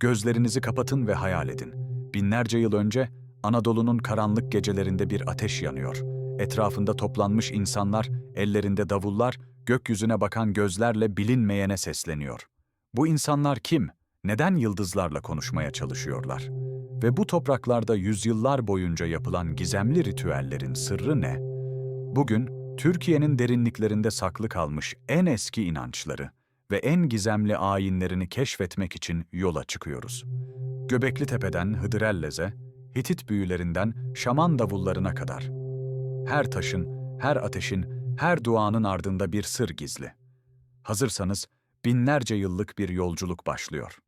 Gözlerinizi kapatın ve hayal edin. Binlerce yıl önce Anadolu'nun karanlık gecelerinde bir ateş yanıyor. Etrafında toplanmış insanlar, ellerinde davullar, gökyüzüne bakan gözlerle bilinmeyene sesleniyor. Bu insanlar kim? Neden yıldızlarla konuşmaya çalışıyorlar? Ve bu topraklarda yüzyıllar boyunca yapılan gizemli ritüellerin sırrı ne? Bugün Türkiye'nin derinliklerinde saklı kalmış en eski inançları ve en gizemli ayinlerini keşfetmek için yola çıkıyoruz. Göbekli Tepe'den Hıdrellez'e, Hitit büyülerinden şaman davullarına kadar. Her taşın, her ateşin, her duanın ardında bir sır gizli. Hazırsanız binlerce yıllık bir yolculuk başlıyor.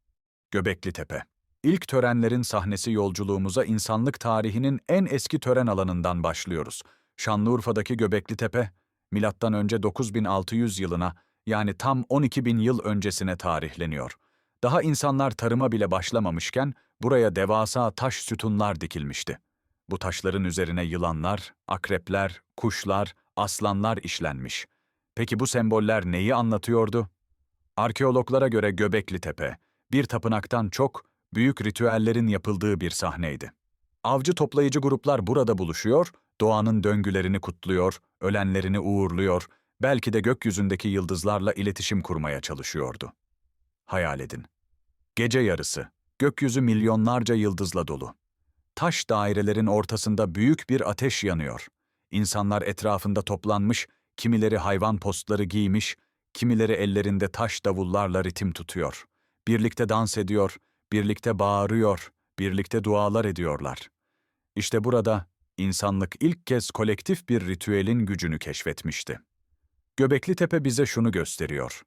Göbekli Tepe. İlk törenlerin sahnesi yolculuğumuza insanlık tarihinin en eski tören alanından başlıyoruz. Şanlıurfa'daki Göbekli Tepe, önce 9600 yılına yani tam 12 bin yıl öncesine tarihleniyor. Daha insanlar tarıma bile başlamamışken buraya devasa taş sütunlar dikilmişti. Bu taşların üzerine yılanlar, akrepler, kuşlar, aslanlar işlenmiş. Peki bu semboller neyi anlatıyordu? Arkeologlara göre Göbekli Tepe, bir tapınaktan çok büyük ritüellerin yapıldığı bir sahneydi. Avcı toplayıcı gruplar burada buluşuyor, doğanın döngülerini kutluyor, ölenlerini uğurluyor, belki de gökyüzündeki yıldızlarla iletişim kurmaya çalışıyordu. Hayal edin. Gece yarısı, gökyüzü milyonlarca yıldızla dolu. Taş dairelerin ortasında büyük bir ateş yanıyor. İnsanlar etrafında toplanmış, kimileri hayvan postları giymiş, kimileri ellerinde taş davullarla ritim tutuyor. Birlikte dans ediyor, birlikte bağırıyor, birlikte dualar ediyorlar. İşte burada insanlık ilk kez kolektif bir ritüelin gücünü keşfetmişti. Göbekli Tepe bize şunu gösteriyor.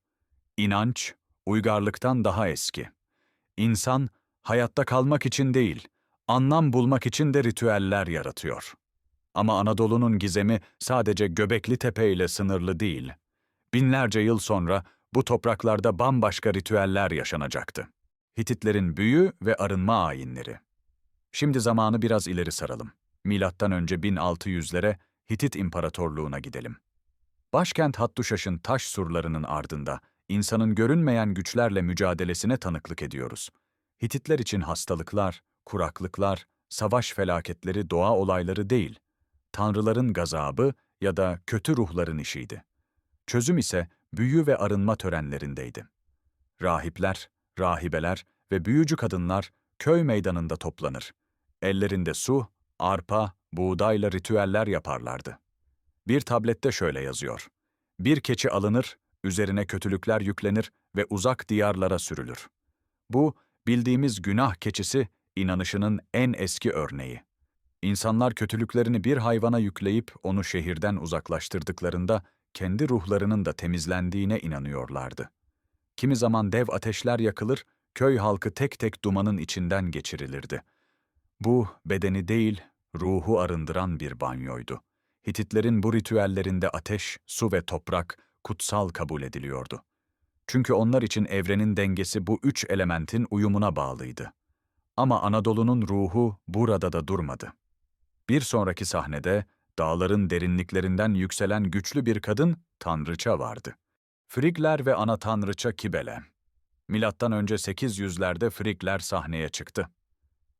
İnanç, uygarlıktan daha eski. İnsan, hayatta kalmak için değil, anlam bulmak için de ritüeller yaratıyor. Ama Anadolu'nun gizemi sadece Göbekli Tepe ile sınırlı değil. Binlerce yıl sonra bu topraklarda bambaşka ritüeller yaşanacaktı. Hititlerin büyü ve arınma ayinleri. Şimdi zamanı biraz ileri saralım. Milattan önce 1600'lere Hitit İmparatorluğu'na gidelim. Başkent Hattuşaş'ın taş surlarının ardında insanın görünmeyen güçlerle mücadelesine tanıklık ediyoruz. Hititler için hastalıklar, kuraklıklar, savaş felaketleri doğa olayları değil, tanrıların gazabı ya da kötü ruhların işiydi. Çözüm ise büyü ve arınma törenlerindeydi. Rahipler, rahibeler ve büyücü kadınlar köy meydanında toplanır. Ellerinde su, arpa, buğdayla ritüeller yaparlardı. Bir tablette şöyle yazıyor. Bir keçi alınır, üzerine kötülükler yüklenir ve uzak diyarlara sürülür. Bu, bildiğimiz günah keçisi, inanışının en eski örneği. İnsanlar kötülüklerini bir hayvana yükleyip onu şehirden uzaklaştırdıklarında kendi ruhlarının da temizlendiğine inanıyorlardı. Kimi zaman dev ateşler yakılır, köy halkı tek tek dumanın içinden geçirilirdi. Bu, bedeni değil, ruhu arındıran bir banyoydu. Hititlerin bu ritüellerinde ateş, su ve toprak kutsal kabul ediliyordu. Çünkü onlar için evrenin dengesi bu üç elementin uyumuna bağlıydı. Ama Anadolu'nun ruhu burada da durmadı. Bir sonraki sahnede dağların derinliklerinden yükselen güçlü bir kadın tanrıça vardı. Frigler ve ana tanrıça Kibele. Milattan önce 800'lerde Frigler sahneye çıktı.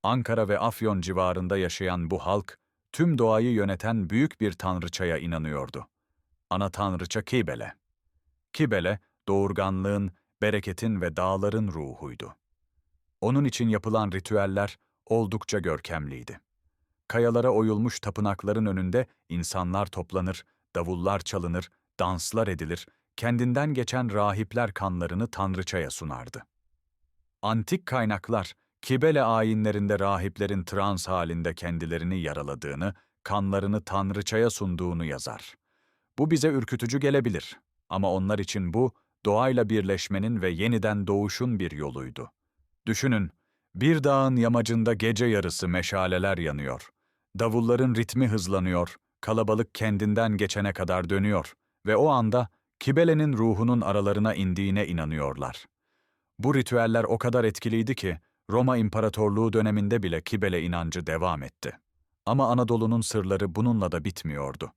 Ankara ve Afyon civarında yaşayan bu halk, tüm doğayı yöneten büyük bir tanrıçaya inanıyordu. Ana tanrıça Kibele. Kibele, doğurganlığın, bereketin ve dağların ruhuydu. Onun için yapılan ritüeller oldukça görkemliydi. Kayalara oyulmuş tapınakların önünde insanlar toplanır, davullar çalınır, danslar edilir, kendinden geçen rahipler kanlarını tanrıçaya sunardı. Antik kaynaklar, Kibele ayinlerinde rahiplerin trans halinde kendilerini yaraladığını, kanlarını tanrıçaya sunduğunu yazar. Bu bize ürkütücü gelebilir ama onlar için bu, doğayla birleşmenin ve yeniden doğuşun bir yoluydu. Düşünün, bir dağın yamacında gece yarısı meşaleler yanıyor. Davulların ritmi hızlanıyor, kalabalık kendinden geçene kadar dönüyor ve o anda Kibele'nin ruhunun aralarına indiğine inanıyorlar. Bu ritüeller o kadar etkiliydi ki, Roma İmparatorluğu döneminde bile Kibele inancı devam etti. Ama Anadolu'nun sırları bununla da bitmiyordu.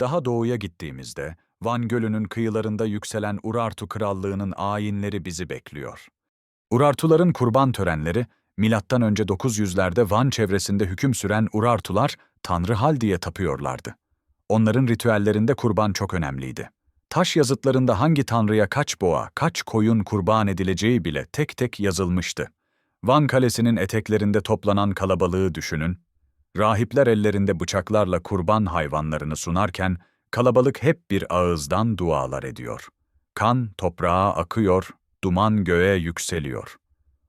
Daha doğuya gittiğimizde, Van Gölü'nün kıyılarında yükselen Urartu Krallığı'nın ayinleri bizi bekliyor. Urartuların kurban törenleri, önce 900'lerde Van çevresinde hüküm süren Urartular Tanrı Hal diye tapıyorlardı. Onların ritüellerinde kurban çok önemliydi. Taş yazıtlarında hangi tanrıya kaç boğa, kaç koyun kurban edileceği bile tek tek yazılmıştı. Van Kalesi'nin eteklerinde toplanan kalabalığı düşünün. Rahipler ellerinde bıçaklarla kurban hayvanlarını sunarken, kalabalık hep bir ağızdan dualar ediyor. Kan toprağa akıyor, duman göğe yükseliyor.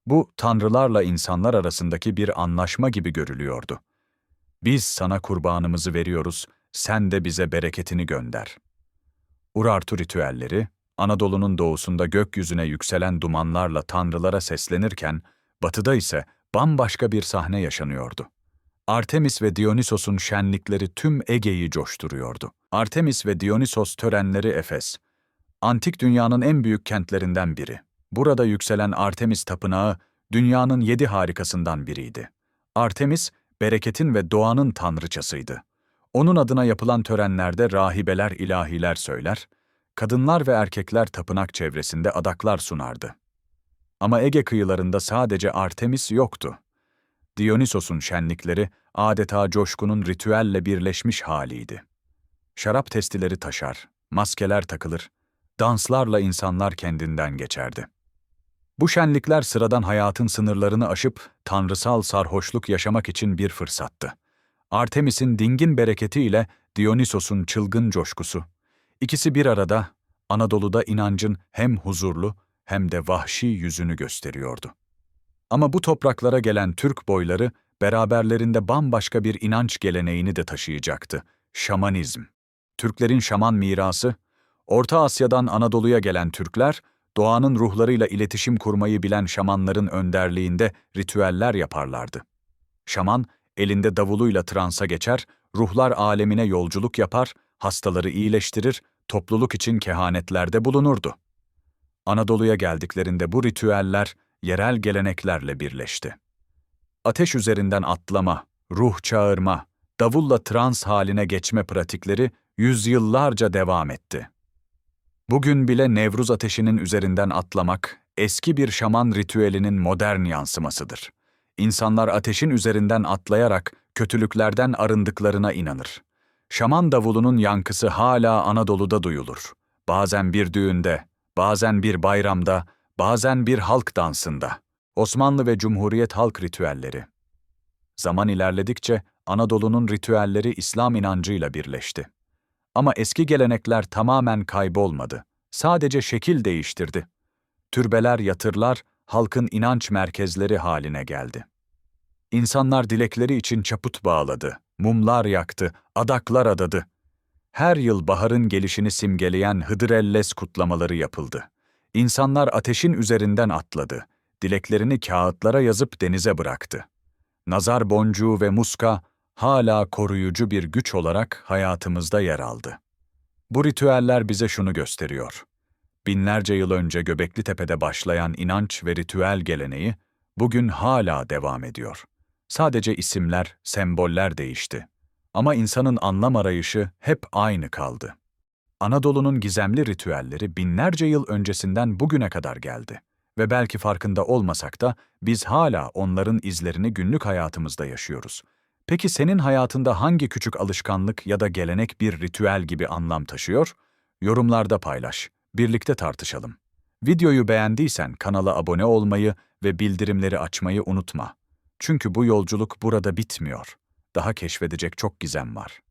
Bu, tanrılarla insanlar arasındaki bir anlaşma gibi görülüyordu. Biz sana kurbanımızı veriyoruz, sen de bize bereketini gönder. Urartu ritüelleri, Anadolu'nun doğusunda gökyüzüne yükselen dumanlarla tanrılara seslenirken, batıda ise bambaşka bir sahne yaşanıyordu. Artemis ve Dionysos'un şenlikleri tüm Ege'yi coşturuyordu. Artemis ve Dionysos törenleri Efes, antik dünyanın en büyük kentlerinden biri. Burada yükselen Artemis tapınağı, dünyanın yedi harikasından biriydi. Artemis, bereketin ve doğanın tanrıçasıydı. Onun adına yapılan törenlerde rahibeler ilahiler söyler, kadınlar ve erkekler tapınak çevresinde adaklar sunardı. Ama Ege kıyılarında sadece Artemis yoktu. Dionysos'un şenlikleri adeta coşkunun ritüelle birleşmiş haliydi. Şarap testileri taşar, maskeler takılır, danslarla insanlar kendinden geçerdi. Bu şenlikler sıradan hayatın sınırlarını aşıp tanrısal sarhoşluk yaşamak için bir fırsattı. Artemis'in dingin bereketiyle Dionysos'un çılgın coşkusu. İkisi bir arada Anadolu'da inancın hem huzurlu hem de vahşi yüzünü gösteriyordu. Ama bu topraklara gelen Türk boyları beraberlerinde bambaşka bir inanç geleneğini de taşıyacaktı. Şamanizm. Türklerin şaman mirası, Orta Asya'dan Anadolu'ya gelen Türkler, doğanın ruhlarıyla iletişim kurmayı bilen şamanların önderliğinde ritüeller yaparlardı. Şaman, elinde davuluyla transa geçer, ruhlar alemine yolculuk yapar, hastaları iyileştirir, topluluk için kehanetlerde bulunurdu. Anadolu'ya geldiklerinde bu ritüeller yerel geleneklerle birleşti. Ateş üzerinden atlama, ruh çağırma, davulla trans haline geçme pratikleri yüzyıllarca devam etti. Bugün bile Nevruz ateşinin üzerinden atlamak, eski bir şaman ritüelinin modern yansımasıdır. İnsanlar ateşin üzerinden atlayarak kötülüklerden arındıklarına inanır. Şaman davulunun yankısı hala Anadolu'da duyulur. Bazen bir düğünde, bazen bir bayramda, bazen bir halk dansında. Osmanlı ve Cumhuriyet halk ritüelleri. Zaman ilerledikçe Anadolu'nun ritüelleri İslam inancıyla birleşti. Ama eski gelenekler tamamen kaybolmadı. Sadece şekil değiştirdi. Türbeler, yatırlar, halkın inanç merkezleri haline geldi. İnsanlar dilekleri için çaput bağladı, mumlar yaktı, adaklar adadı. Her yıl baharın gelişini simgeleyen Hıdrellez kutlamaları yapıldı. İnsanlar ateşin üzerinden atladı, dileklerini kağıtlara yazıp denize bıraktı. Nazar boncuğu ve muska hala koruyucu bir güç olarak hayatımızda yer aldı. Bu ritüeller bize şunu gösteriyor. Binlerce yıl önce Göbekli Tepe'de başlayan inanç ve ritüel geleneği bugün hala devam ediyor. Sadece isimler, semboller değişti. Ama insanın anlam arayışı hep aynı kaldı. Anadolu'nun gizemli ritüelleri binlerce yıl öncesinden bugüne kadar geldi. Ve belki farkında olmasak da biz hala onların izlerini günlük hayatımızda yaşıyoruz. Peki senin hayatında hangi küçük alışkanlık ya da gelenek bir ritüel gibi anlam taşıyor? Yorumlarda paylaş. Birlikte tartışalım. Videoyu beğendiysen kanala abone olmayı ve bildirimleri açmayı unutma. Çünkü bu yolculuk burada bitmiyor. Daha keşfedecek çok gizem var.